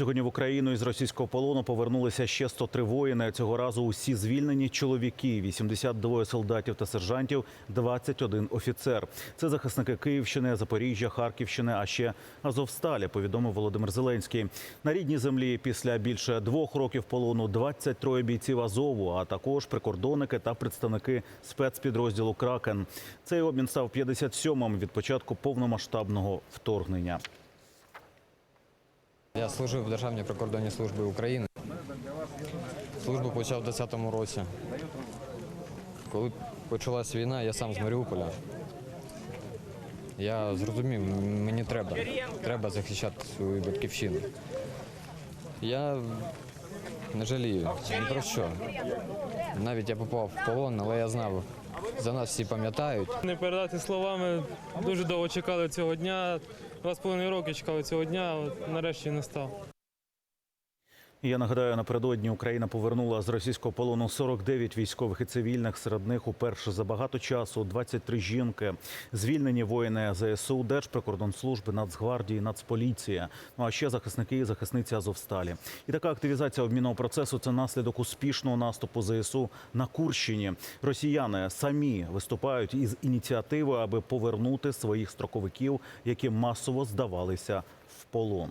Сьогодні в Україну із російського полону повернулися ще 103 воїни. Цього разу усі звільнені чоловіки, 82 солдатів та сержантів, 21 офіцер. Це захисники Київщини, Запоріжжя, Харківщини, а ще Азовсталі. Повідомив Володимир Зеленський. На рідній землі після більше двох років полону 23 бійців Азову, а також прикордонники та представники спецпідрозділу Кракен. Цей обмін став 57-м від початку повномасштабного вторгнення. Я служив в Державній прикордонній службі України. Службу почав у 2010 році. Коли почалась війна, я сам з Маріуполя. Я зрозумів, мені треба. Треба захищати свою батьківщину. Я не жалію ні про що. Навіть я попав в полон, але я знав, за нас всі пам'ятають. Не передати словами. Дуже довго чекали цього дня. Два з половиною роки чекали цього дня, от нарешті настав. Я нагадаю, напередодні Україна повернула з російського полону 49 військових і цивільних. Серед них уперше за багато часу 23 жінки. Звільнені воїни ЗСУ, Держприкордонслужби, Нацгвардії, Нацполіція. Ну а ще захисники і захисниці Азовсталі. І така активізація обмінного процесу це наслідок успішного наступу ЗСУ на Курщині. Росіяни самі виступають із ініціативою, аби повернути своїх строковиків, які масово здавалися в полон.